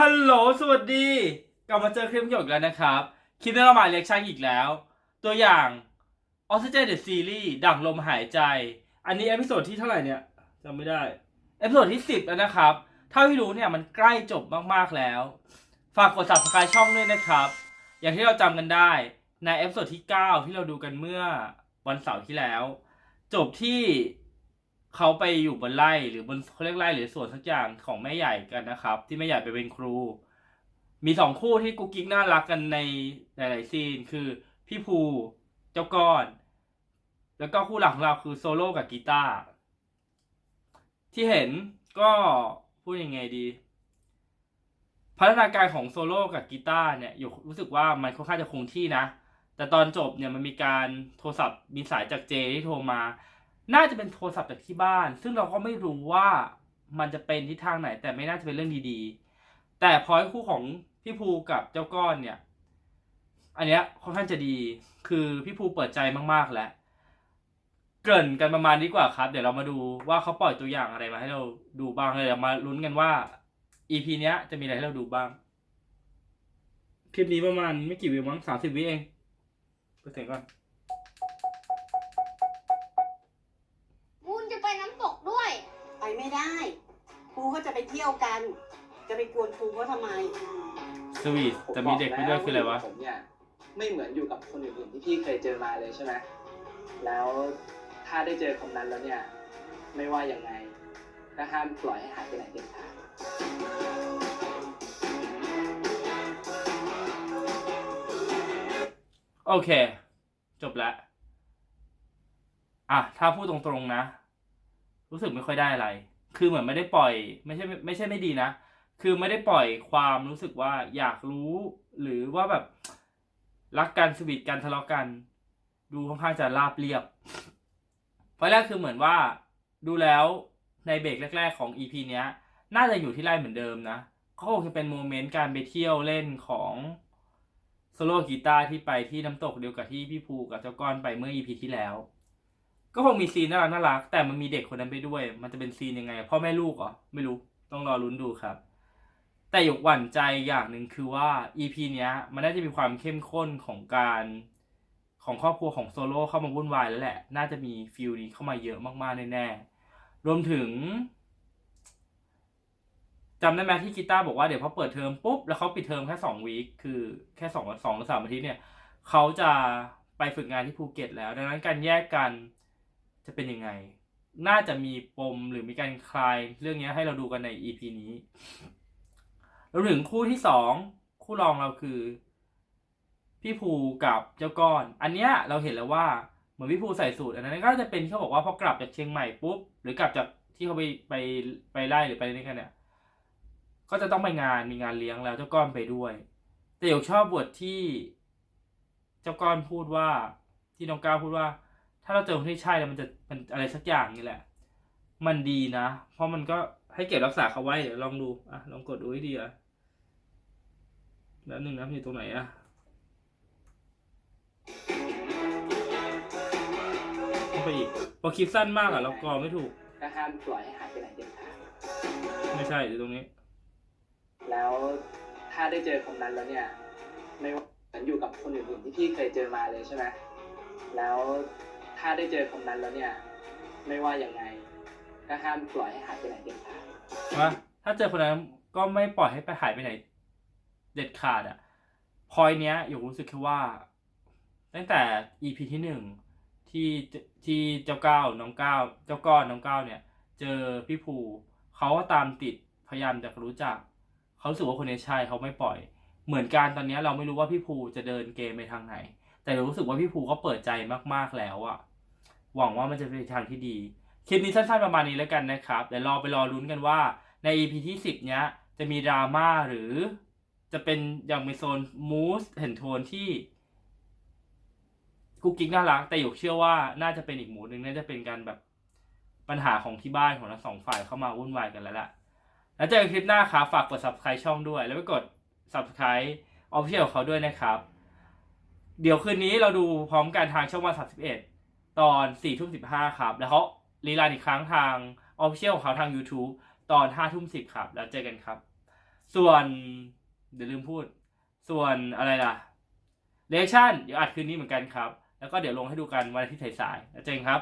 ฮัลโหล สวัสดี กลับมาเจอคลิปเกี่ยวกับอีกแล้วนะครับ คลิปนี้เรามาเรียกช่างอีกแล้ว ตัวอย่าง Oxygen the Series ดั่งลมหายใจ อันนี้เอพิโซดที่เท่าไหร่เนี่ยจำไม่ได้ เอพิโซดที่ 10 แล้วนะครับ เท่าที่รู้เนี่ยมันใกล้จบมากๆแล้ว ฝากกด subscribe ช่องด้วยนะครับ อย่างที่เราจำกันได้ในเอพิโซดที่ 9 ที่เราดูกันเมื่อวันเสาร์ที่แล้ว จบที่ เขาไปอยู่บนไร่หรือบนเขาเรียกไร่หรือสวนสักอย่างของแม่ใหญ่กันนะครับ ที่แม่ใหญ่ไปเป็นครู มีสองคู่ที่กุ๊กกิ๊กน่ารักกันในหลายๆซีนคือพี่ภูเจ้าก้อน แล้วก็คู่หลักของเราคือโซโล่กับกีตาร์ที่เห็นก็พูดยังไงดี พัฒนาการของโซโล่กับกีตาร์เนี่ยอยู่รู้สึกว่ามันค่อนข้างจะคงที่นะ แต่ตอนจบเนี่ยมันมีการโทรศัพท์มีสายจากเจที่โทรมา น่าจะเป็นโทรศัพท์จากที่บ้าน ซึ่งเราก็ไม่รู้ว่ามันจะเป็นทิศทางไหน แต่ไม่น่าจะเป็นเรื่องดีๆ แต่พอให้คู่ของพี่ภูกับเจ้าก้อนเนี่ย อันเนี้ยค่อนข้างจะดีคือพี่ภูเปิดใจมากๆแล้วเกริ่นกันประมาณนี้กว่าครับ เดี๋ยวเรามาดูว่าเขาปล่อยตัวอย่างอะไรมาให้เราดูบ้างเลยเดี๋ยวมาลุ้นกันว่า EP เนี้ยจะมีอะไรให้เราดูบ้าง คลิปนี้ประมาณไม่กี่วิวมั้งสามสิบวิเองไปเสียงก่อน ไปไม่ได้ ครูเขาจะไปเที่ยวกัน จะไปกวนครูเขาทำไม สวีทแต่มีเด็กไปด้วยคืออะไรวะ ผมเนี่ยไม่เหมือนอยู่กับคนอื่นๆที่พี่เคยเจอมาเลยใช่ไหมแล้วถ้าได้เจอคนนั้นแล้วเนี่ย ไม่ว่ายังไงก็ห้ามปล่อยให้หายไปไหนเด็ดขาดโอเค จบแล้วอะ ถ้าพูดตรงๆนะ รู้สึกไม่ค่อยได้อะไร คือเหมือนไม่ได้ปล่อย ไม่ใช่ไม่ใช่ไม่ดีนะ คือไม่ได้ปล่อยความรู้สึกว่าอยากรู้ หรือว่าแบบรักกันสวีทกันทะเลาะกัน ดูค่อนข้างจะราบเรียบเพราะแรกคือเหมือนว่าดูแล้วในเบรกแรก ๆ ของ EP เนี้ย น่าจะอยู่ที่ไร่เหมือนเดิมนะก็คงจะเป็นโมเมนต์การไปเที่ยวเล่นของโซโล่กีตาร์ที่ไปที่น้ำตกเดียวกับที่พี่ภูกับเจ้าก้อนไปเมื่อ EP ที่แล้ว ก็คงมีซีนน่ารักน่ารัก แต่มันมีเด็กคนนั้นไปด้วย มันจะเป็นซีนยังไงพ่อแม่ลูกเหรอไม่รู้ต้องรอลุ้นดูครับ แต่หยกหวั่นใจอย่างหนึ่งคือว่า EP เนี้ย มันน่าจะมีความเข้มข้นของการของครอบครัวของโซโล่เข้ามาวุ่นวายแล้วแหละ น่าจะมีฟิลนี้เข้ามาเยอะมากๆแน่ๆรวมถึงจำได้ไหมที่กีตาร์บอกว่าเดี๋ยวพอเปิดเทอมปุ๊บแล้วเขาปิดเทอมแค่สองวีคคือแค่สองสองหรือสามอาทิตย์เนี่ยเขาจะไปฝึกงานที่ภูเก็ตแล้ว ดังนั้นการแยกกัน จะเป็นยังไง น่าจะมีปมหรือมีการคลายเรื่องนี้ให้เราดูกันใน EP นี้รวถึงคู่ที่สองคู่รองเราคือ พี่ภูกับเจ้าก้อน อันเนี้ยเราเห็นแล้วว่าเหมือนพี่ภูใส่สูตรอันนั้นก็จะเป็นที่เขาบอกว่าพอกลับจากเชียงใหม่ปุ๊บหรือกลับจากที่เขาไปไปไปไล่หรือไปนี่กันเนี่ย ก็จะต้องไปงานมีงานเลี้ยงแล้วเจ้าก้อนไปด้วย แต่หยกชอบบทที่ เจ้าก้อนพูดว่า ที่น้องก้าวพูดว่า ถ้าเราเจอคนที่ใช่แล้วมันจะมันอะไรสักอย่างนี่แหละ มันดีนะ เพราะมันก็ให้เก็บรักษาเขาไว้เดี๋ยวลองดูอะลองกดดูให้ดีอะแล้วหนึ่งนะมันอยู่ตรงไหนอะเข้าไปอีกพอคลิปสั้นมากอะเรากรอไม่ถูกก็ห้ามปล่อยให้หายไปไหนเด็ดขาดไม่ใช่อยู่ตรงนี้ แล้วถ้าได้เจอคนนั้นแล้วเนี่ย ไม่ว่าเหมือนอยู่กับคนอื่นๆที่พี่เคยเจอมาเลยใช่ไหมแล้ว ถ้าได้เจอคนนั้นแล้วเนี่ย ไม่ว่ายังไงก็ห้ามปล่อยให้หายไปไหนเด็ดขาดว่าถ้าเจอคนนั้นก็ไม่ปล่อยให้ไปหายไปไหน เด็ดขาดอะพอยเนี้ยอยู่รู้สึกแค่ว่า ตั้งแต่ EP ที่หนึ่งที่ที่เจ้าก้าวน้องก้าวเจ้าก้อนน้องก้าวเนี่ย เจอพี่ภูเขาก็ตามติดพยายามจะรู้จักเขารู้สึกว่าคนนี้ใช่เขาไม่ปล่อย เหมือนกันตอนนี้เราไม่รู้ว่าพี่ภูจะเดินเกมไปทางไหน แต่รู้สึกว่าพี่ภูก็เปิดใจมากๆแล้วอะหวังว่ามันจะเป็นทางที่ดี คลิปนี้สั้นๆประมาณนี้แล้วกันนะครับเดี๋ยวรอไปรอลุ้นกันว่าใน EP ที่10 เนี้ย จะมีดราม่าหรือจะเป็นอย่างมีโซนมูสเห็นโทนที่กุ๊กกิ๊กน่ารัก แต่หยกเชื่อว่าน่าจะเป็นอีกหมูหนึ่งน่าจะเป็นการแบบปัญหาของที่บ้านของทั้งสองฝ่ายเข้ามาวุ่นวายกันแล้วล่ะ แล้วเจอกันคลิปหน้าครับฝากกด subscribe ช่องด้วย แล้วไปกด subscribe official ของเขาด้วยนะครับ เดี๋ยวคืนนี้เราดูพร้อมกันทางช่องวันสามสิบเอ็ดตอนสี่ทุ่มสิบห้าครับ แล้วเขารีลานอีกครั้งทางออฟฟิเชียลของเขาทาง YouTube ตอนห้าทุ่มสิบครับ แล้วเจอกันครับ ส่วนเดี๋ยวลืมพูด ส่วนอะไรล่ะเรีแอคชั่นเดี๋ยวอัดคืนนี้เหมือนกันครับ แล้วก็เดี๋ยวลงให้ดูกันวันอาทิตย์สายๆแล้วเจอกันครับ